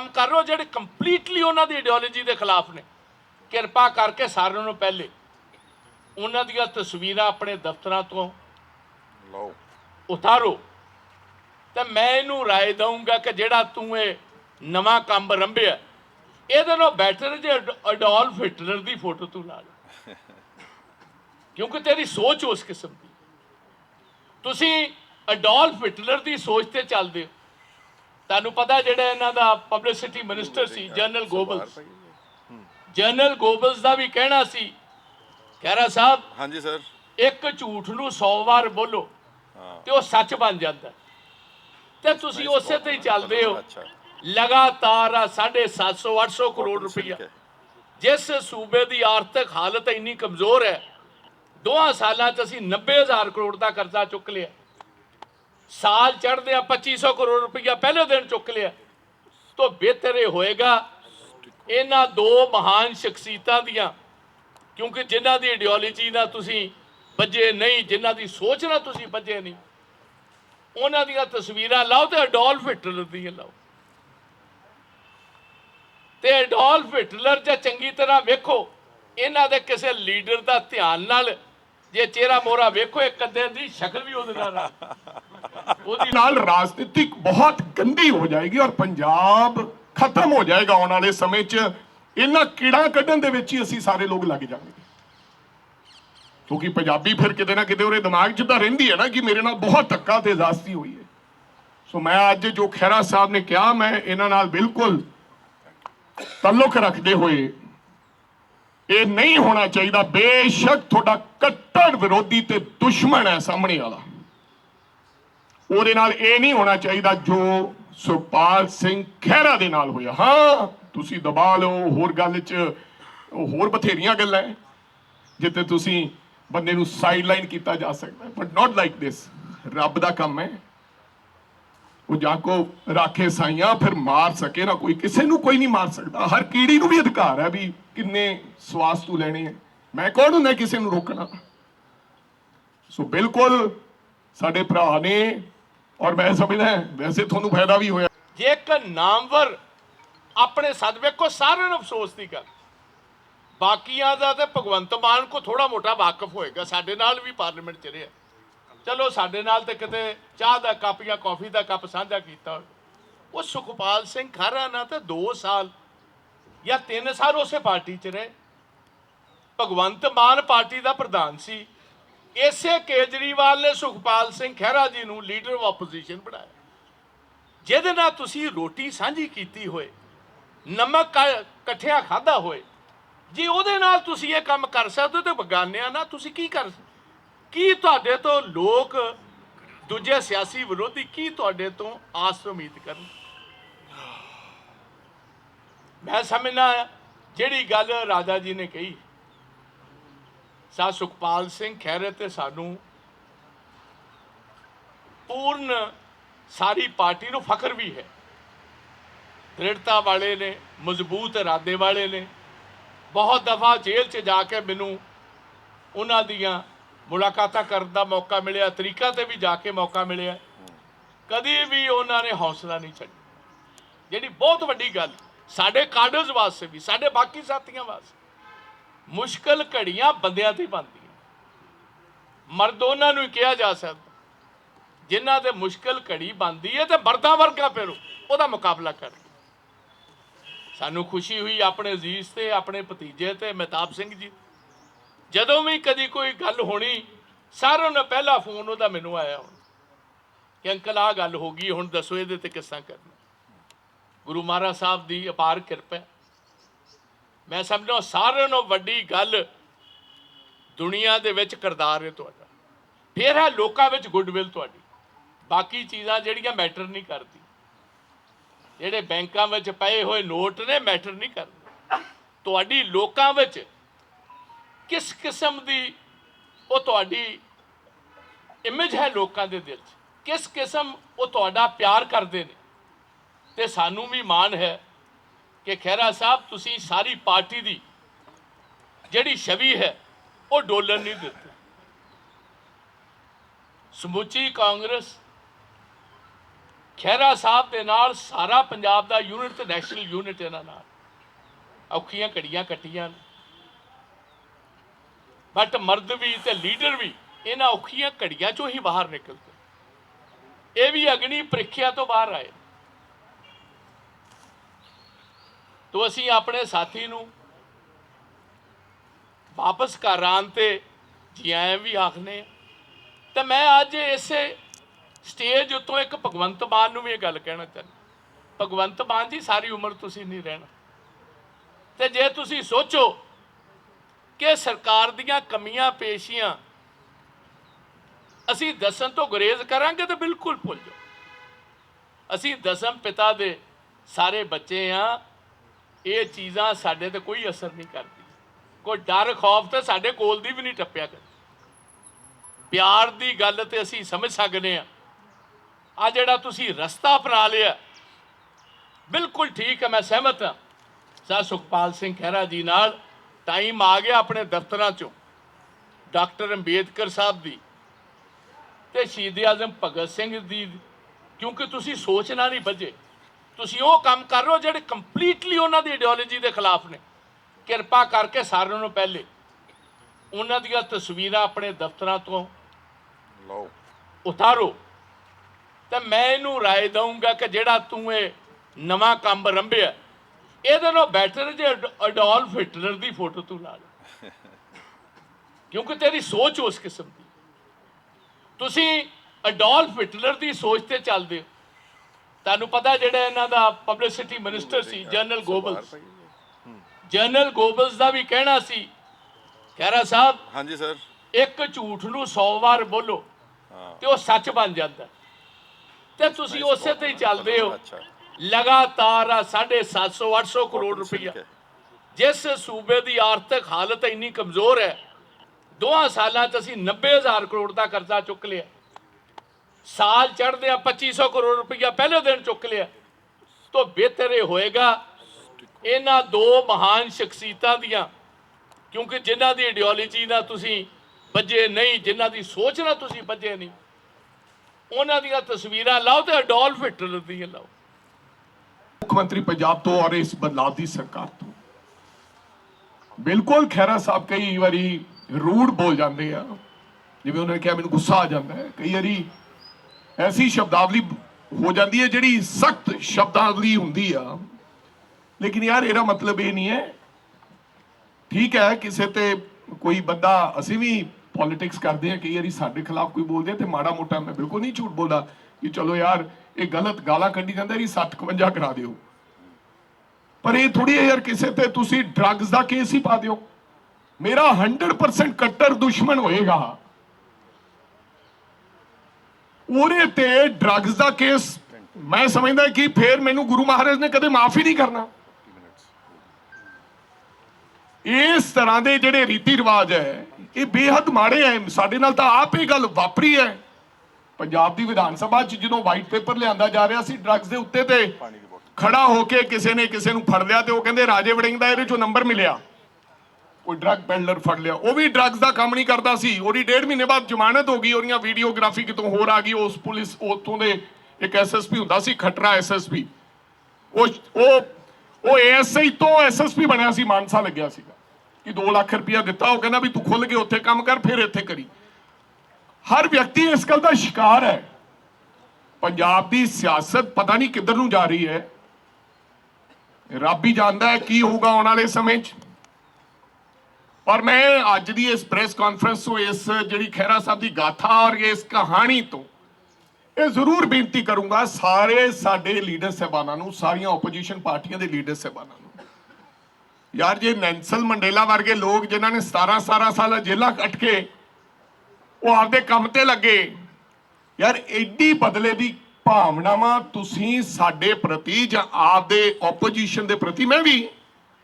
ਕੰਮ ਕਰ ਰਹੇ ਹੋ ਜਿਹੜੇ ਕੰਪਲੀਟਲੀ ਉਹਨਾਂ ਦੀ ਆਈਡੀਓਲੋਜੀ ਦੇ ਖਿਲਾਫ ਨੇ। ਕਿਰਪਾ ਕਰਕੇ ਸਾਰਿਆਂ ਨੂੰ ਪਹਿਲੇ ਉਹਨਾਂ ਦੀਆਂ ਤਸਵੀਰਾਂ ਆਪਣੇ ਦਫ਼ਤਰਾਂ ਤੋਂ ਲਓ। ਉਤਾਰੋ। ਤੇ ਮੈਂ ਇਹਨੂੰ ਰਾਏ ਦਊਂਗਾ ਕਿ ਜਿਹੜਾ ਤੂੰ ਇਹ ਨਵਾਂ ਕੰਮ ਰੰਭਿਆ ਇਹਦੇ ਨਾਲ ਬੈਟਰ ਜੇ ਅਡ- ਅਡੋਲਫ ਹਿਟਲਰ ਦੀ ਫੋਟੋ ਤੂੰ ਲਾ ਲੈ। ਕਿਉਂਕਿ ਤੇਰੀ ਸੋਚ ਉਸ ਕਿਸਮ ਦੀ। ਤੁਸੀਂ ਅਡੋਲਫ ਹਿਟਲਰ ਦੀ ਸੋਚ ਤੇ ਚੱਲਦੇ ਹੋ। ਤੁਹਾਨੂੰ ਪਤਾ ਜਿਹੜਾ ਇਹਨਾਂ ਦਾ ਪਬਲਿਸਿਟੀ ਮਿਨਿਸਟਰ ਸੀ ਜਨਰਲ ਗੋਬਲਸ ਜਨਰਲ ਗੋਬਲਸ ਦਾ ਵੀ ਕਹਿਣਾ ਸੀ ਕਹਿਰਾ ਸਾਹਿਬ ਹਾਂਜੀ ਸਰ ਇੱਕ ਝੂਠ ਨੂੰ 100 ਵਾਰ ਬੋਲੋ ਤੇ ਉਹ ਸੱਚ ਬਣ ਜਾਂਦਾ ਤੇ ਤੁਸੀਂ ਉਸੇ ਤੇ ਹੀ ਚੱਲਦੇ ਹੋ। ਲਗਾਤਾਰ ਆ 750 800 ਕਰੋੜ ਰੁਪਈਆ। ਜਿਸ ਸੂਬੇ ਦੀ ਆਰਥਿਕ ਹਾਲਤ ਇੰਨੀ ਕਮਜ਼ੋਰ ਹੈ ਦੋਹਾਂ ਸਾਲਾਂ 'ਚ ਅਸੀਂ 90000 ਕਰੋੜ ਦਾ ਕਰਜ਼ਾ ਚੁੱਕ ਲਿਆ। ਸਾਲ ਚੜ੍ਹਦੇ ਆ 2500 ਕਰੋੜ ਰੁਪਈਆ ਪਹਿਲੇ ਦਿਨ ਚੁੱਕ ਲਿਆ। ਤੋਂ ਬਿਹਤਰ ਇਹ ਹੋਏਗਾ, ਇਹਨਾਂ ਦੋ ਮਹਾਨ ਸ਼ਖਸੀਅਤਾਂ ਦੀਆਂ, ਕਿਉਂਕਿ ਜਿਨ੍ਹਾਂ ਦੀ ਆਈਡੀਓਲੋਜੀ ਨਾਲ ਤੁਸੀਂ ਬੱਜੇ ਨਹੀਂ, ਜਿਨ੍ਹਾਂ ਦੀ ਸੋਚ ਨਾਲ ਤੁਸੀਂ ਬੱਜੇ ਨਹੀਂ, ਉਹਨਾਂ ਦੀਆਂ ਤਸਵੀਰਾਂ ਲਾਓ ਤੇ ਅਡੋਲਫ ਹਿਟਲਰ ਦੀਆਂ ਲਾਓ। ਤੇ ਅਡੋਲਫ ਹਿਟਲਰ ਜੇ ਚੰਗੀ ਤਰ੍ਹਾਂ ਵੇਖੋ, ਇਹਨਾਂ ਦੇ ਕਿਸੇ ਲੀਡਰ ਦਾ ਧਿਆਨ ਨਾਲ ਜੇ ਚਿਹਰਾ ਮੋਰਾ ਵੇਖੋ, ਇੱਕ ਅੱਧੇ ਦੀ ਸ਼ਕਲ ਵੀ ਉਹਦੇ ਨਾਲ ਉਹਦੀ ਨਾਲ ਰਾਜਨੀਤਿਕ ਬਹੁਤ ਗੰਦੀ ਹੋ ਜਾਏਗੀ ਔਰ ਪੰਜਾਬ ਖਤਮ ਹੋ ਜਾਏਗਾ ਆਉਣ ਵਾਲੇ ਸਮੇਂ 'ਚ। ਇਹਨਾਂ ਕੀੜਾ ਕੱਢਣ ਦੇ ਵਿੱਚ ਹੀ ਅਸੀਂ ਸਾਰੇ ਲੋਕ ਲੱਗ ਜਾਵਾਂਗੇ ਕਿਉਂਕਿ ਪੰਜਾਬੀ ਫਿਰ ਕਿਤੇ ਨਾ ਕਿਤੇ ਉਹਦੇ ਦਿਮਾਗ 'ਚ ਤਾਂ ਰਹਿੰਦੀ ਹੈ ਨਾ ਕਿ ਮੇਰੇ ਨਾਲ ਬਹੁਤ ਧੱਕਾ ਤੇ ਜ਼ਾਸਤੀ ਹੋਈ ਹੈ। ਸੋ ਮੈਂ ਅੱਜ ਜੋ ਖਹਿਰਾ ਸਾਹਿਬ ਨੇ ਕਿਹਾ, ਮੈਂ ਇਹਨਾਂ ਨਾਲ ਬਿਲਕੁਲ ਤਾਲੁਕ ਰੱਖਦੇ ਹੋਏ ਇਹ ਨਹੀਂ ਹੋਣਾ ਚਾਹੀਦਾ। ਬੇਸ਼ੱਕ ਤੁਹਾਡਾ ਕੱਟੜ ਵਿਰੋਧੀ ਤੇ ਦੁਸ਼ਮਣ ਹੈ ਸਾਹਮਣੇ ਵਾਲਾ। ਉਹਦੇ ਨਾਲ ਇਹ ਨਹੀਂ ਹੋਣਾ ਚਾਹੀਦਾ ਜੋ ਸੁਖਪਾਲ ਸਿੰਘ ਖਹਿਰਾ ਦੇ ਨਾਲ ਹੋਇਆ। ਹਾਂ, ਤੁਸੀਂ ਦਬਾ ਲਓ, ਹੋਰ ਗੱਲ 'ਚ ਹੋਰ ਬਥੇਰੀਆਂ ਗੱਲਾਂ ਜਿੱਤੇ ਤੁਸੀਂ ਬੰਦੇ ਨੂੰ ਸਾਈਡਲਾਈਨ ਕੀਤਾ ਜਾ ਸਕਦਾ। ਬਟ ਨਾਟ ਲਾਈਕ ਦਿਸ ਰੱਬ ਦਾ ਕੰਮ ਹੈ ਉਹ ਜਾ ਕੋ ਰਾਖੇ ਸਾਈਆਂ ਫਿਰ ਮਾਰ ਸਕੇ ਨਾ ਕੋਈ। ਕਿਸੇ ਨੂੰ ਕੋਈ ਨਹੀਂ ਮਾਰ ਸਕਦਾ। ਹਰ ਕੀੜੀ ਨੂੰ ਵੀ ਅਧਿਕਾਰ ਹੈ ਵੀ ਕਿੰਨੇ ਸਵਾਸ ਤੂੰ ਲੈਣੇ ਹੈ ਮੈਂ ਕੌਣ ਹੁੰਦਾ ਕਿਸੇ ਨੂੰ ਰੋਕਣਾ? ਸੋ ਬਿਲਕੁਲ ਸਾਡੇ ਭਰਾ ਨੇ ਔਰ ਮੈਂ ਸਮਝਦਾ ਵੈਸੇ ਤੁਹਾਨੂੰ ਫਾਇਦਾ ਵੀ ਹੋਇਆ। ਜੇ ਇੱਕ ਨਾਮਵਰ ਆਪਣੇ ਸਦ ਵੇਖੋ ਸਾਰਿਆਂ ਨੂੰ ਅਫਸੋਸ ਦੀ ਗੱਲ, ਬਾਕੀਆਂ ਦਾ ਤੇ ਭਗਵੰਤ ਮਾਨ ਕੋ ਥੋੜਾ ਮੋਟਾ ਵਾਕਫ ਹੋਏਗਾ, ਸਾਡੇ ਨਾਲ ਵੀ ਪਾਰਲੀਮੈਂਟ ਚ ਰਿਹਾ ਚਲੋ, ਸਾਡੇ ਨਾਲ ਤੇ ਕਿਤੇ ਚਾਹ ਦਾ ਕੱਪ ਜਾਂ ਕੌਫੀ ਦਾ ਕੱਪ ਸਾਂਝਾ ਕੀਤਾ ਉਹ ਸੁਖਪਾਲ ਸਿੰਘ ਖਾਰਾ ਨਾਲ ਤੇ 2 ਸਾਲ ਜਾਂ 3 ਸਾਲ ਉਸੇ ਪਾਰਟੀ ਚ ਰਹੇ। ਭਗਵੰਤ ਮਾਨ ਪਾਰਟੀ ਦਾ ਪ੍ਰਧਾਨ ਸੀ। ਇਸੇ ਕੇਜਰੀਵਾਲ ਨੇ ਸੁਖਪਾਲ ਸਿੰਘ ਖਹਿਰਾ ਜੀ ਨੂੰ ਲੀਡਰ ਆਫ ਆਪੋਜੀਸ਼ਨ ਬਣਾਇਆ। ਜਿਹਦੇ ਨਾਲ ਤੁਸੀਂ ਰੋਟੀ ਸਾਂਝੀ ਕੀਤੀ ਹੋਏ, ਨਮਕ ਇਕੱਠਿਆਂ ਖਾਦਾ ਹੋਏ। ਜੇ ਉਹਦੇ ਨਾਲ ਤੁਸੀਂ ਇਹ ਕੰਮ ਕਰ ਸਕਦੇ ਹੋ ਤੇ ਬਗਾਨਿਆਂ ਨਾਲ ਤੁਸੀਂ ਕੀ ਕਰ ਕੀ ਤੁਹਾਡੇ ਤੋਂ ਲੋਕ ਦੂਜੇ ਸਿਆਸੀ ਵਿਰੋਧੀ ਕੀ ਤੁਹਾਡੇ ਤੋਂ ਆਸ ਉਮੀਦ ਕਰਨ? ਮੈਂ ਸਮਝਣਾ ਜਿਹੜੀ ਗੱਲ ਰਾਜਾ ਜੀ ਨੇ ਕਹੀ। ਸਾ ਸੁਖਪਾਲ ਸਿੰਘ ਖਹਿਰੇ ਤੇ ਸਾਨੂੰ ਪੂਰਨ ਸਾਰੀ ਪਾਰਟੀ ਨੂੰ ਫਖਰ ਵੀ ਹੈ। ਦ੍ਰਿੜਤਾ ਵਾਲੇ ਨੇ, ਮਜ਼ਬੂਤ ਇਰਾਦੇ ਵਾਲੇ ਨੇ, ਬਹੁਤ ਦਫਾ ਜੇਲ੍ਹ 'ਚ ਜਾ ਕੇ ਮੈਨੂੰ ਉਹਨਾਂ ਦੀਆਂ ਮੁਲਾਕਾਤਾਂ ਕਰਨ ਦਾ ਮੌਕਾ ਮਿਲਿਆ, ਤਰੀਕਾ ਤੇ ਵੀ ਜਾ ਕੇ ਮੌਕਾ ਮਿਲਿਆ। ਕਦੀ ਵੀ ਉਹਨਾਂ ਨੇ ਹੌਸਲਾ ਨਹੀਂ ਛੱਡਿਆ। ਜਿਹੜੀ ਬਹੁਤ ਵੱਡੀ ਗੱਲ, ਸਾਡੇ ਕਾਡਰਸ ਵਾਸਤੇ ਵੀ, ਸਾਡੇ ਬਾਕੀ ਸਾਥੀਆਂ ਵਾਸਤੇ ਮੁਸ਼ਕਲ ਘੜੀਆਂ ਬੰਦਿਆਂ ਤੇ ਬਣਦੀਆਂ। ਮਰਦ ਉਹਨਾਂ ਨੂੰ ਹੀ ਕਿਹਾ ਜਾ ਸਕਦਾ। ਜਿਨ੍ਹਾਂ ਤੇ ਮੁਸ਼ਕਲ ਘੜੀ ਬਣਦੀ ਹੈ ਤੇ ਮਰਦਾਂ ਵਰਗਾ ਫਿਰ, ਉਹਦਾ ਮੁਕਾਬਲਾ ਕਰ। ਸਾਨੂੰ ਖੁਸ਼ੀ ਹੋਈ ਆਪਣੇ ਅਜ਼ੀਜ਼ ਤੇ, ਆਪਣੇ ਭਤੀਜੇ ਤੇ, ਮਹਿਤਾਬ ਸਿੰਘ ਜੀ। ਜਦੋਂ ਵੀ ਕਦੀ ਕੋਈ ਗੱਲ ਹੋਣੀ, ਸਾਰਿਆਂ ਨੂੰ ਪਹਿਲਾ ਫੋਨ ਉਹਦਾ ਮੈਨੂੰ ਆਇਆ ਹੁਣ ਕਿ ਅੰਕਲ ਆ ਗੱਲ ਹੋ ਗਈ, ਹੁਣ ਦੱਸੋ ਇਹਦੇ ਤੇ ਕਿੱਸਾ ਕਰਨਾ। ਗੁਰੂ ਮਹਾਰਾਜ ਸਾਹਿਬ ਦੀ ਅਪਾਰ ਕਿਰਪਾ ਹੈ। ਮੈਂ ਸਮਝਦਾ ਸਾਰਿਆਂ ਨਾਲੋਂ ਵੱਡੀ ਗੱਲ ਦੁਨੀਆ ਦੇ ਵਿੱਚ ਕਰਦਾਰ ਹੈ ਤੁਹਾਡਾ। ਫਿਰ ਹੈ ਲੋਕਾਂ ਵਿੱਚ ਗੁੱਡਵਿਲ ਤੁਹਾਡੀ। ਬਾਕੀ ਚੀਜ਼ਾਂ ਜਿਹੜੀਆਂ ਮੈਟਰ ਨਹੀਂ ਕਰਦੀ। ਜਿਹੜੇ ਬੈਂਕਾਂ ਵਿੱਚ ਪਏ ਹੋਏ ਨੋਟ ਨੇ ਮੈਟਰ ਨਹੀਂ ਕਰਦੇ। ਤੁਹਾਡੀ ਲੋਕਾਂ ਵਿੱਚ ਕਿਸ ਕਿਸਮ ਦੀ ਉਹ ਤੁਹਾਡੀ ਇਮੇਜ ਹੈ ਲੋਕਾਂ ਦੇ ਦਿਲ 'ਚ? ਕਿਸ ਕਿਸਮ ਉਹ ਤੁਹਾਡਾ ਪਿਆਰ ਕਰਦੇ ਨੇ? ਤੇ ਸਾਨੂੰ ਵੀ ਮਾਣ ਹੈ ਕਿ ਖਹਿਰਾ ਸਾਹਿਬ, ਤੁਸੀਂ ਸਾਰੀ ਪਾਰਟੀ ਦੀ ਜਿਹੜੀ ਛਵੀ ਹੈ, ਉਹ ਡੋਲਣ ਨਹੀਂ ਦਿੱਤੀ। ਸਮੁੱਚੀ ਕਾਂਗਰਸ ਖਹਿਰਾ ਸਾਹਿਬ ਦੇ ਨਾਲ ਸਾਰਾ ਪੰਜਾਬ ਦਾ ਯੂਨਿਟ ਤੇ ਨੈਸ਼ਨਲ ਯੂਨਿਟ ਇਹਨਾਂ ਨਾਲ। ਔਖੀਆਂ ਘੜੀਆਂ ਕੱਟੀਆਂ ਨੇ। ਬਟ ਮਰਦ ਵੀ ਤੇ ਲੀਡਰ ਵੀ ਇਹਨਾਂ ਔਖੀਆਂ ਘੜੀਆਂ ਚੋਂ ਹੀ ਬਾਹਰ ਨਿਕਲਦੇ। ਇਹ ਵੀ ਅਗਨੀ ਪ੍ਰੀਖਿਆ ਤੋਂ ਬਾਹਰ ਆਏ ਤੋ ਅਸੀਂ ਆਪਣੇ ਸਾਥੀ ਨੂੰ ਵਾਪਸ ਘਰ ਆਉਣ ਤੇ ਜੀ ਆਇਆਂ ਵੀ ਆਖਨੇ ਆ। ਤੇ ਮੈਂ ਅੱਜ ਇਸੇ ਸਟੇਜ ਉੱਤੋਂ ਇੱਕ ਭਗਵੰਤ ਮਾਨ ਨੂੰ ਵੀ ਇਹ ਗੱਲ ਕਹਿਣਾ ਚਾਹੁੰਦਾ। ਭਗਵੰਤ ਮਾਨ ਜੀ, ਸਾਰੀ ਉਮਰ ਤੁਸੀਂ ਨਹੀਂ ਰਹਿਣਾ। ਤੇ ਜੇ ਤੁਸੀਂ ਸੋਚੋ ਕਿ ਸਰਕਾਰ ਦੀਆਂ ਕਮੀਆਂ ਪੇਸ਼ੀਆਂ ਅਸੀਂ ਦਸਨ ਤੋਂ ਗੁਰੇਜ਼ ਕਰਾਂਗੇ ਤਾਂ ਬਿਲਕੁਲ ਭੁੱਲ ਜਾਓ। ਅਸੀਂ ਦਸਮ ਪਿਤਾ ਦੇ ਸਾਰੇ ਬੱਚੇ ਆ ਇਹ ਚੀਜ਼ਾਂ ਸਾਡੇ ਤੇ ਕੋਈ ਅਸਰ ਨਹੀਂ ਕਰਦੀ। ਕੋਈ ਡਰ, ਖੌਫ ਤੇ ਸਾਡੇ ਕੋਲ ਦੀ ਵੀ ਨਹੀਂ ਟੱਪਿਆ ਕਰ ਪਿਆਰ ਦੀ ਗੱਲ ਤੇ ਅਸੀਂ ਸਮਝ ਸਕਦੇ ਆ ਆ ਜਿਹੜਾ ਤੁਸੀਂ ਰਸਤਾ ਅਪਣਾ ਲਿਆ, ਬਿਲਕੁਲ ਠੀਕ ਹੈ, ਮੈਂ ਸਹਿਮਤ ਹਾਂ। ਸਰ ਸੁਖਪਾਲ ਸਿੰਘ ਖਹਿਰਾ ਜੀ ਨਾਲ ਟਾਈਮ ਆ ਗਿਆ ਆਪਣੇ ਦਫ਼ਤਰਾਂ ਚੋਂ। ਡਾਕਟਰ ਅੰਬੇਦਕਰ ਸਾਹਿਬ ਦੀ ਤੇ ਸ਼ਹੀਦ ਆਜ਼ਮ ਭਗਤ ਸਿੰਘ ਦੀ, ਕਿਉਂਕਿ ਤੁਸੀਂ ਸੋਚਣਾ ਨਹੀਂ ਬੱਝੇ ਤੁਸੀਂ ਉਹ ਕੰਮ ਕਰ ਰਹੇ ਹੋ ਜਿਹੜੇ ਕੰਪਲੀਟਲੀ ਉਹਨਾਂ ਦੀ ਆਈਡੀਓਲੋਜੀ ਦੇ ਖਿਲਾਫ ਨੇ। ਕਿਰਪਾ ਕਰਕੇ ਸਾਰਿਆਂ ਨੂੰ ਪਹਿਲੇ ਉਹਨਾਂ ਦੀਆਂ ਤਸਵੀਰਾਂ ਆਪਣੇ ਦਫ਼ਤਰਾਂ ਤੋਂ ਲਓ। ਉਤਾਰੋ। ਤਾਂ ਮੈਂ ਇਹਨੂੰ ਰਾਏ ਦਊਂਗਾ ਕਿ ਜਿਹੜਾ ਤੂੰ ਇਹ ਨਵਾਂ ਕੰਮ ਰੰਭਿਆ ਇਹਦੇ ਨਾਲ ਬੈਟਰ ਜੇ ਅਡੋਲਫ ਹਿਟਲਰ ਦੀ ਫੋਟੋ ਤੂੰ ਲਾ ਲੈ। ਕਿਉਂਕਿ ਤੇਰੀ ਸੋਚ ਉਸ ਕਿਸਮ ਦੀ। ਤੁਸੀਂ ਅਡੋਲਫ ਹਿਟਲਰ ਦੀ ਸੋਚ ਤੇ ਚੱਲਦੇ ਹੋ। ਤੁਹਾਨੂੰ ਪਤਾ ਜਿਹੜਾ ਇਹਨਾਂ ਦਾ ਪਬਲਿਸਿਟੀ ਮਿਨਿਸਟਰ ਸੀ ਜਨਰਲ ਗੋਬਲਸ ਜਨਰਲ ਗੋਬਲਸ ਦਾ ਵੀ ਕਹਿਣਾ ਸੀ ਖਹਿਰਾ ਸਾਹਿਬ ਹਾਂਜੀ ਸਰ। ਇੱਕ ਝੂਠ ਨੂੰ 100 ਵਾਰ ਬੋਲੋ ਤੇ ਉਹ ਸੱਚ ਬਣ ਜਾਂਦਾ। ਤੇ ਤੁਸੀਂ ਉਸੇ ਤੇ ਹੀ ਚੱਲਦੇ ਹੋ। ਲਗਾਤਾਰ ਆ 750 800 ਕਰੋੜ ਹੈ। ਜਿਸ ਸੂਬੇ ਦੀ ਆਰਥਿਕ ਹਾਲਤ ਇੰਨੀ ਕਮਜ਼ੋਰ ਹੈ ਦੋਹਾਂ ਸਾਲਾਂ 'ਚ ਅਸੀਂ 90000 ਕਰੋੜ ਦਾ ਕਰਜ਼ਾ ਚੁੱਕ ਲਿਆ। ਸਾਲ ਚੜ੍ਹਦੇ ਆ 2500 ਕਰੋੜ ਰੁਪਇਆ ਪਹਿਲੇ ਦਿਨ ਚੁੱਕ ਲਿਆ। ਤੋਂ ਬਿਹਤਰ ਇਹ ਹੋਏਗਾ, ਇਹਨਾਂ ਦੋ ਮਹਾਨ ਸ਼ਖਸੀਅਤਾਂ ਦੀਆਂ, ਕਿਉਂਕਿ ਜਿਨ੍ਹਾਂ ਦੀ ਆਈਡੀਓਲੋਜੀ ਨਾਲ ਤੁਸੀਂ ਬੱਜੇ ਨਹੀਂ, ਜਿਨ੍ਹਾਂ ਦੀ ਸੋਚ ਨਾਲ ਤੁਸੀਂ ਬੱਜੇ ਨਹੀਂ, ਉਹਨਾਂ ਦੀਆਂ ਤਸਵੀਰਾਂ ਲਾਓ ਤੇ ਅਡੋਲਫ ਹਿਟਲਰ ਦੀਆਂ ਲਾਓ। ਮੁੱਖ ਮੰਤਰੀ ਪੰਜਾਬ ਤੋਂ ਔਰ ਇਸ ਬਦਲਾਅ ਦੀ ਸਰਕਾਰ ਤੋਂ। ਬਿਲਕੁਲ ਖੈਰਾ ਸਾਹਿਬ ਕਈ ਵਾਰੀ ਰੂਡ ਬੋਲ ਜਾਂਦੇ ਆ, ਜਿਵੇਂ ਉਹਨਾਂ ਨੇ ਕਿਹਾ ਮੈਨੂੰ ਗੁੱਸਾ ਆ ਜਾਂਦਾ ਹੈ। ਕਈ ਵਾਰੀ ਐਸੀ ਸ਼ਬਦਾਵਲੀ ਹੋ ਜਾਂਦੀ ਹੈ ਜਿਹੜੀ ਸਖਤ ਸ਼ਬਦਾਵਲੀ ਹੁੰਦੀ ਆ। ਲੇਕਿਨ ਯਾਰ ਇਹਦਾ ਮਤਲਬ ਇਹ ਨਹੀਂ ਹੈ। ਠੀਕ ਹੈ, ਕਿਸੇ ਤੇ ਕੋਈ ਬੰਦਾ, ਅਸੀਂ ਵੀ ਪੋਲਿਟਿਕਸ ਕਰਦੇ ਆ ਕਈ ਵਾਰੀ ਸਾਡੇ ਖਿਲਾਫ ਕੋਈ ਬੋਲਦੇ ਆ ਤੇ ਮਾੜਾ ਮੋਟਾ ਮੈਂ ਬਿਲਕੁਲ ਨਹੀਂ ਝੂਠ ਬੋਲਦਾ ਕਿ ਚਲੋ ਯਾਰ, ਇਹ ਗਲਤ ਗਾਲਾਂ ਕੱਢੀ ਜਾਂਦਾ ਜੀ 57 ਕਰਾ ਦਿਓ। ਪਰ ਇਹ ਥੋੜੀ ਹੈ ਯਾਰ, ਕਿਸੇ ਤੇ ਤੁਸੀਂ ਡਰੱਗਸ ਦਾ ਕੇਸ ਹੀ ਪਾ ਦਿਓ। ਮੇਰਾ 100% ਕੱਟਰ ਦੁਸ਼ਮਣ ਹੋਏਗਾ। ਉਹਦੇ ਤੇ ਡਰੱਗਸ ਦਾ ਕੇਸ ਮੈਂ ਸਮਝਦਾ ਕਿ ਫੇਰ ਮੈਨੂੰ ਗੁਰੂ ਮਹਾਰਾਜ ਨੇ ਕਦੇ ਮਾਫ ਹੀ ਨਹੀਂ ਕਰਨਾ। ਇਸ ਤਰ੍ਹਾਂ ਦੇ ਜਿਹੜੇ ਰੀਤੀ ਰਿਵਾਜ ਹੈ, ਇਹ ਬੇਹੱਦ ਮਾੜੇ ਹੈ। ਸਾਡੇ ਨਾਲ ਤਾਂ ਆਪ ਹੀ ਗੱਲ ਵਾਪਰੀ ਹੈ। ਪੰਜਾਬ ਦੀ ਵਿਧਾਨ ਸਭਾ 'ਚ ਜਦੋਂ ਵਾਈਟ ਪੇਪਰ ਲਿਆਂਦਾ ਜਾ ਰਿਹਾ ਸੀ ਡਰੱਗਸ ਦੇ ਉੱਤੇ ਤੇ ਖੜਾ ਹੋ ਕੇ ਕਿਸੇ ਨੇ ਕਿਸੇ ਨੂੰ ਫੜ ਲਿਆ ਤੇ ਉਹ ਕਹਿੰਦੇ ਰਾਜੇ ਵੜਿੰਗ ਦਾ ਇਹਦੇ ਚੋਂ ਨੰਬਰ ਮਿਲਿਆ। ਕੋਈ ਡਰੱਗ ਪੈਡਲਰ ਫੜ ਲਿਆ। ਉਹ ਵੀ ਡਰੱਗਸ ਦਾ ਕੰਮ ਨਹੀਂ ਕਰਦਾ ਸੀ। ਉਹਦੀ ਡੇਢ ਮਹੀਨੇ ਬਾਅਦ ਜ਼ਮਾਨਤ ਹੋ ਗਈ, ਉਹਦੀਆਂ ਵੀਡੀਓਗ੍ਰਾਫੀ ਕਿਤੋਂ ਹੋਰ ਆ ਗਈ, ਉਸ ਪੁਲਿਸ ਉੱਥੋਂ ਦੇ ਇੱਕ ਐਸਐਸਪੀ ਹੁੰਦਾ ਸੀ, ਖਟਰਾ ਐਸਐਸਪੀ ਉਹ ਉਹ ਉਹ ਐਸਆਈ ਤੋਂ ਐਸਐਸਪੀ ਬਣਿਆ ਸੀ, ਮਾਨਸਾ ਲੱਗਿਆ ਸੀਗਾ। ਕਿ 2 ਲੱਖ ਰੁਪਇਆ ਦਿੱਤਾ, ਉਹ ਕਹਿੰਦਾ ਵੀ ਤੂੰ ਖੁੱਲ ਕੇ ਉੱਥੇ ਕੰਮ ਕਰ, ਫਿਰ ਇੱਥੇ ਕਰੀ। ਹਰ ਵਿਅਕਤੀ ਇਸ ਗੱਲ ਦਾ ਸ਼ਿਕਾਰ ਹੈ। ਪੰਜਾਬ ਦੀ ਸਿਆਸਤ ਪਤਾ ਨਹੀਂ ਕਿੱਧਰ ਨੂੰ ਜਾ ਰਹੀ ਹੈ। ਰੱਬ ਹੀ ਜਾਣਦਾ ਹੈ ਕੀ ਹੋਊਗਾ ਆਉਣ ਵਾਲੇ ਸਮੇਂ 'ਚ। ਔਰ ਮੈਂ ਅੱਜ ਦੀ ਇਸ ਪ੍ਰੈਸ ਕਾਨਫਰੰਸ ਤੋਂ, ਇਸ ਜਿਹੜੀ ਖਹਿਰਾ ਸਾਹਿਬ ਦੀ ਗਾਥਾ ਔਰ ਇਸ ਕਹਾਣੀ ਤੋਂ, ਇਹ ਜ਼ਰੂਰ ਬੇਨਤੀ ਕਰੂੰਗਾ ਸਾਰੇ ਸਾਡੇ ਲੀਡਰ ਸਹਿਬਾਨਾਂ ਨੂੰ, ਸਾਰੀਆਂ ਆਪੋਜੀਸ਼ਨ ਪਾਰਟੀਆਂ ਦੇ ਲੀਡਰ ਸਹਿਬਾਨਾਂ ਨੂੰ। ਯਾਰ, ਜੇ ਨੈਂਸਲ ਮੰਡੇਲਾ ਵਰਗੇ ਲੋਕ ਜਿਨ੍ਹਾਂ ਨੇ 17 17 ਸਾਲ ਜੇਲ੍ਹਾਂ ਕੱਟ ਕੇ ਉਹ ਆਪਦੇ ਕੰਮ ਤੇ ਲੱਗੇ, ਯਾਰ ਐਡੀ ਬਦਲੇ ਦੀ ਭਾਵਨਾਵਾਂ ਤੁਸੀਂ ਸਾਡੇ ਪ੍ਰਤੀ ਜਾਂ ਆਪਦੇ ਆਪੋਜੀਸ਼ਨ ਦੇ ਪ੍ਰਤੀ, ਮੈਂ ਵੀ,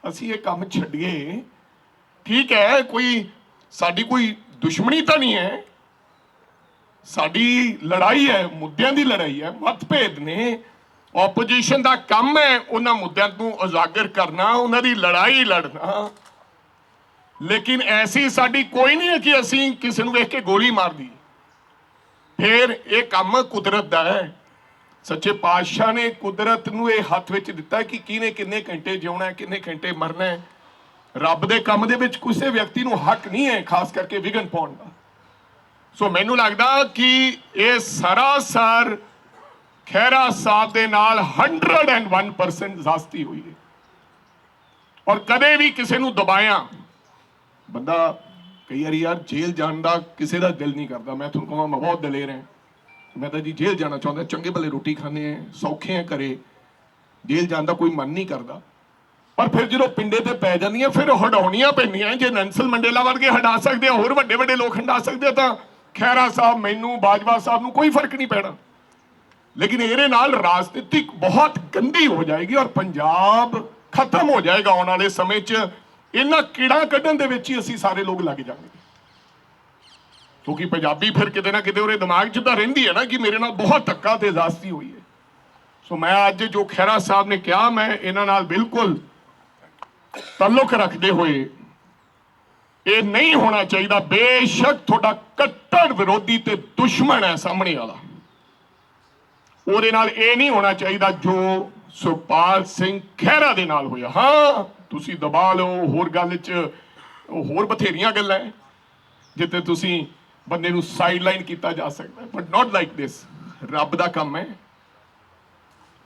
ਅਸੀਂ ਇਹ ਕੰਮ ਛੱਡੀਏ। ਠੀਕ ਹੈ, ਕੋਈ ਸਾਡੀ ਕੋਈ ਦੁਸ਼ਮਣੀ ਤਾਂ ਨਹੀਂ ਹੈ। ਸਾਡੀ ਲੜਾਈ ਹੈ, ਮੁੱਦਿਆਂ ਦੀ ਲੜਾਈ ਹੈ, ਮਤਭੇਦ ਨੇ। ਆਪੋਜੀਸ਼ਨ ਦਾ ਕੰਮ ਹੈ ਉਹਨਾਂ ਮੁੱਦਿਆਂ ਨੂੰ ਉਜਾਗਰ ਕਰਨਾ, ਉਹਨਾਂ ਦੀ ਲੜਾਈ ਲੜਨਾ। ਲੇਕਿਨ ਐਸੀ ਸਾਡੀ ਕੋਈ ਨਹੀਂ ਹੈ ਕਿ ਅਸੀਂ ਕਿਸੇ ਨੂੰ ਵੇਖ ਕੇ ਗੋਲੀ ਮਾਰ ਦੀ ਫਿਰ ਇਹ ਕੰਮ ਕੁਦਰਤ ਦਾ ਹੈ। ਸੱਚੇ ਪਾਤਸ਼ਾਹ ਨੇ ਕੁਦਰਤ ਨੂੰ ਇਹ ਹੱਥ ਵਿੱਚ ਦਿੱਤਾ ਕਿ ਕਿਹਨੇ ਕਿੰਨੇ ਘੰਟੇ ਜਿਉਣਾ ਹੈ, ਕਿੰਨੇ ਘੰਟੇ ਮਰਨਾ ਹੈ। ਰੱਬ ਦੇ ਕੰਮ ਦੇ ਵਿੱਚ ਕਿਸੇ ਵਿਅਕਤੀ ਨੂੰ ਹੱਕ ਨਹੀਂ ਹੈ, ਖਾਸ ਕਰਕੇ ਵਿਗਨ ਪਾਉਣ ਦਾ। ਸੋ ਮੈਨੂੰ ਲੱਗਦਾ ਕਿ ਇਹ ਸਰਾਸਰ ਖਹਿਰਾ ਸਾਹਿਬ ਦੇ ਨਾਲ 101% ਜ਼ਾਸਤੀ ਹੋਈ ਹੈ। ਔਰ ਕਦੇ ਵੀ ਕਿਸੇ ਨੂੰ ਦਬਾਇਆ, ਬੰਦਾ ਕਈ ਵਾਰੀ ਯਾਰ ਜੇਲ੍ਹ ਜਾਣ ਦਾ ਕਿਸੇ ਦਾ ਦਿਲ ਨਹੀਂ ਕਰਦਾ। ਮੈਂ ਤੁਹਾਨੂੰ ਕਹਾਂ, ਮੈਂ ਬਹੁਤ ਦਲੇਰ ਹਾਂ ਮੈਂ ਤਾਂ ਜੀ ਜੇਲ੍ਹ ਜਾਣਾ ਚਾਹੁੰਦਾ, ਚੰਗੇ ਭਲੇ ਰੋਟੀ ਖਾਣੇ ਆ, ਸੌਖੇ ਆ ਘਰੇ। ਜੇਲ੍ਹ ਜਾਣ ਦਾ ਕੋਈ ਮਨ ਨਹੀਂ ਕਰਦਾ। ਪਰ ਫਿਰ ਜਦੋਂ ਪਿੰਡੇ ਤੇ ਪੈ ਜਾਂਦੀਆਂ, ਫਿਰ ਹਟਾਉਣੀਆਂ ਪੈਂਦੀਆਂ ਜੇ ਨੈਂਸਲ ਮੰਡੇਲਾ ਵਰਗੇ ਹਟਾ ਸਕਦੇ ਆ, ਹੋਰ ਵੱਡੇ ਵੱਡੇ ਲੋਕ ਹਟਾ ਸਕਦੇ ਆ, ਤਾਂ ਖੈਰਾ ਸਾਹਿਬ, ਮੈਨੂੰ, ਬਾਜਵਾ ਸਾਹਿਬ ਨੂੰ ਕੋਈ ਫ਼ਰਕ ਨਹੀਂ ਪੈਣਾ। ਲੇਕਿਨ ਇਹਦੇ ਨਾਲ ਰਾਜਨੀਤਿਕ ਬਹੁਤ ਗੰਦੀ ਹੋ ਜਾਏਗੀ ਔਰ ਪੰਜਾਬ ਖਤਮ ਹੋ ਜਾਏਗਾ ਆਉਣ ਵਾਲੇ ਸਮੇਂ 'ਚ। ਇਹਨਾਂ ਕੀੜਾ ਕੱਢਣ ਦੇ ਵਿੱਚ ਹੀ ਅਸੀਂ ਸਾਰੇ ਲੋਕ ਲੱਗ ਜਾਵਾਂਗੇ ਕਿਉਂਕਿ ਪੰਜਾਬੀ ਫਿਰ ਕਿਤੇ ਨਾ ਕਿਤੇ ਉਹਦੇ ਦਿਮਾਗ 'ਚ ਤਾਂ ਰਹਿੰਦੀ ਹੈ ਨਾ ਕਿ ਮੇਰੇ ਨਾਲ ਬਹੁਤ ਧੱਕਾ ਤੇ ਜ਼ਾਸਤੀ ਹੋਈ ਹੈ। ਸੋ ਮੈਂ ਅੱਜ ਜੋ ਖੈਰਾ ਸਾਹਿਬ ਨੇ ਕਿਹਾ, ਮੈਂ ਇਹਨਾਂ ਨਾਲ ਬਿਲਕੁਲ ਤਾਲੁਕ ਰੱਖਦੇ ਹੋਏ, ਇਹ ਨਹੀਂ ਹੋਣਾ ਚਾਹੀਦਾ, ਬੇਸ਼ੱਕ ਤੁਹਾਡਾ ਕੱਟੜ ਵਿਰੋਧੀ ਤੇ ਦੁਸ਼ਮਣ ਹੈ ਸਾਹਮਣੇ ਵਾਲਾ। ਉਹਦੇ ਨਾਲ ਇਹ ਨਹੀਂ ਹੋਣਾ ਚਾਹੀਦਾ ਜੋ ਸੁਖਪਾਲ ਸਿੰਘ ਖਹਿਰਾ ਦੇ ਨਾਲ ਹੋਇਆ। ਹਾਂ, ਤੁਸੀਂ ਦਬਾ ਲਓ, ਹੋਰ ਗੱਲ 'ਚ ਹੋਰ ਬਥੇਰੀਆਂ ਗੱਲਾਂ ਹੈ ਜਿੱਤੇ ਤੁਸੀਂ ਬੰਦੇ ਨੂੰ ਸਾਈਡਲਾਈਨ ਕੀਤਾ ਜਾ ਸਕਦਾ ਬਟ ਨਾਟ ਲਾਈਕ ਦਿਸ ਰੱਬ ਦਾ ਕੰਮ ਹੈ।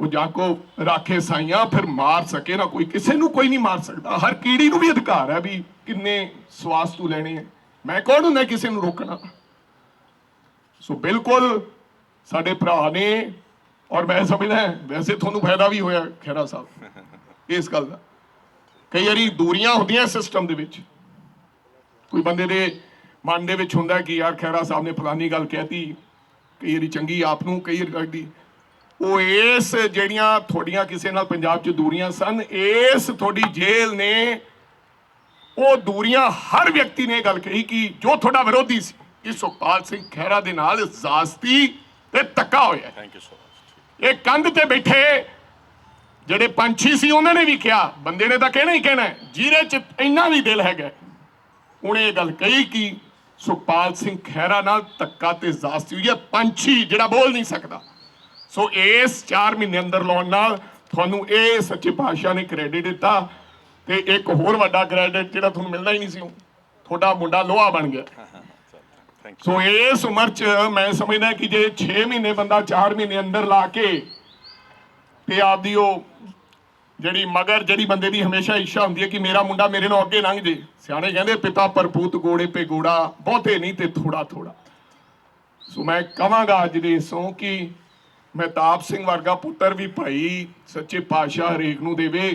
ਉਹ ਜਾ ਕੋ ਰਾਖੇ ਸਾਈਆਂ, ਫਿਰ ਮਾਰ ਸਕੇ ਨਾ ਕੋਈ। ਕਿਸੇ ਨੂੰ ਕੋਈ ਨਹੀਂ ਮਾਰ ਸਕਦਾ। ਹਰ ਕੀੜੀ ਨੂੰ ਵੀ ਅਧਿਕਾਰ ਹੈ ਵੀ ਕਿੰਨੇ ਸਵਾਸ ਤੂੰ ਲੈਣੇ ਹੈ। ਮੈਂ ਕੌਣ ਹੁੰਦਾ ਕਿਸੇ ਨੂੰ ਰੋਕਣਾ? ਸੋ ਬਿਲਕੁਲ ਸਾਡੇ ਭਰਾ ਨੇ, ਔਰ ਮੈਂ ਸਮਝਦਾ ਵੈਸੇ ਤੁਹਾਨੂੰ ਫਾਇਦਾ ਵੀ ਹੋਇਆ ਖੈਰਾ ਸਾਹਿਬ, ਇਸ ਗੱਲ ਦਾ। ਕਈ ਵਾਰੀ ਦੂਰੀਆਂ ਹੁੰਦੀਆਂ ਸਿਸਟਮ ਦੇ ਵਿੱਚ। ਕੋਈ ਬੰਦੇ ਦੇ ਮਨ ਦੇ ਵਿੱਚ ਹੁੰਦਾ ਕਿ ਯਾਰ ਖੈਰਾ ਸਾਹਿਬ ਨੇ ਫਲਾਨੀ ਗੱਲ ਕਹਿਤੀ, ਕਈ ਵਾਰੀ ਚੰਗੀ ਆਪ ਨੂੰ, ਕਈ ਵਾਰੀ ਲੱਗਦੀ। ਉਹ ਇਸ ਜਿਹੜੀਆਂ ਤੁਹਾਡੀਆਂ ਕਿਸੇ ਨਾਲ ਪੰਜਾਬ 'ਚ ਦੂਰੀਆਂ ਸਨ ਇਸ ਤੁਹਾਡੀ ਜੇਲ੍ਹ ਨੇ ਉਹ ਦੂਰੀਆਂ ਹਰ ਵਿਅਕਤੀ ਨੇ ਇਹ ਗੱਲ ਕਹੀ ਕਿ ਜੋ ਤੁਹਾਡਾ ਵਿਰੋਧੀ ਸੀ ਕਿ ਸੁਖਪਾਲ ਸਿੰਘ ਖਹਿਰਾ ਦੇ ਨਾਲ ਜ਼ਾਸਤੀ ਤੇ ਧੱਕਾ ਹੋਇਆ ਥੈਂਕ ਯੂ ਸੋ ਮਚ ਇਹ ਕੰਧ ਤੇ ਬੈਠੇ ਜਿਹੜੇ ਪੰਛੀ ਸੀ ਉਹਨਾਂ ਨੇ ਵੀ ਕਿਹਾ ਬੰਦੇ ਨੇ ਤਾਂ ਕਹਿਣਾ ਹੀ ਕਹਿਣਾ ਜਿਹਦੇ ਚ ਇੰਨਾ ਵੀ ਦਿਲ ਹੈਗਾ ਉਹਨੇ ਇਹ ਗੱਲ ਕਹੀ ਕਿ ਸੁਖਪਾਲ ਸਿੰਘ ਖਹਿਰਾ ਨਾਲ ਧੱਕਾ ਤੇ ਜ਼ਾਸਤੀ ਹੋਈ ਹੈ ਪੰਛੀ ਜਿਹੜਾ ਬੋਲ ਨਹੀਂ ਸਕਦਾ। ਸੋ ਇਸ 4 ਮਹੀਨੇ ਅੰਦਰ ਲਾਉਣ ਨਾਲ ਤੁਹਾਨੂੰ ਇਹ ਸੱਚੇ ਪਾਤਸ਼ਾਹ ਨੇ ਕ੍ਰੈਡਿਟ ਦਿੱਤਾ ਤੇ ਇੱਕ ਹੋਰ ਵੱਡਾ ਕ੍ਰੈਡਿਟ ਜਿਹੜਾ ਤੁਹਾਨੂੰ ਮਿਲਣਾ ਹੀ ਨਹੀਂ ਸੀ ਉਹ ਤੁਹਾਡਾ ਮੁੰਡਾ ਲੋਹਾ ਬਣ ਗਿਆ। ਸੋ ਇਸ ਉਮਰ 'ਚ ਮੈਂ ਸਮਝਦਾ ਕਿ ਜੇ 6 ਮਹੀਨੇ ਬੰਦਾ 4 ਮਹੀਨੇ ਅੰਦਰ ਲਾ ਕੇ ਤੇ ਆਪਦੀ ਉਹ ਜਿਹੜੀ ਮਗਰ ਜਿਹੜੀ ਬੰਦੇ ਦੀ ਹਮੇਸ਼ਾ ਇੱਛਾ ਹੁੰਦੀ ਹੈ ਕਿ ਮੇਰਾ ਮੁੰਡਾ ਮੇਰੇ ਨਾਲ ਅੱਗੇ ਲੰਘ ਜੇ। ਸਿਆਣੇ ਕਹਿੰਦੇ ਪਿਤਾ ਪਰਪੂਤ ਗੋੜੇ ਪੇ ਗੋੜਾ ਬਹੁਤੇ ਨਹੀਂ ਤੇ ਥੋੜਾ ਥੋੜਾ। ਸੋ ਮੈਂ ਕਵਾਂਗਾ ਅੱਜ ਦੇ ਸੋਂ ਕਿ ਮਹਿਤਾਬ ਸਿੰਘ ਵਰਗਾ ਪੁੱਤਰ ਵੀ ਭਾਈ ਸੱਚੇ ਪਾਤਸ਼ਾਹ ਹਰੇਕ ਨੂੰ ਦੇਵੇ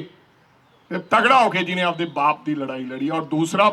ਤੇ ਤਗੜਾ ਹੋ ਕੇ ਜਿਹਨੇ ਆਪਦੇ ਬਾਪ ਦੀ ਲੜਾਈ ਲੜੀ ਔਰ ਦੂਸਰਾ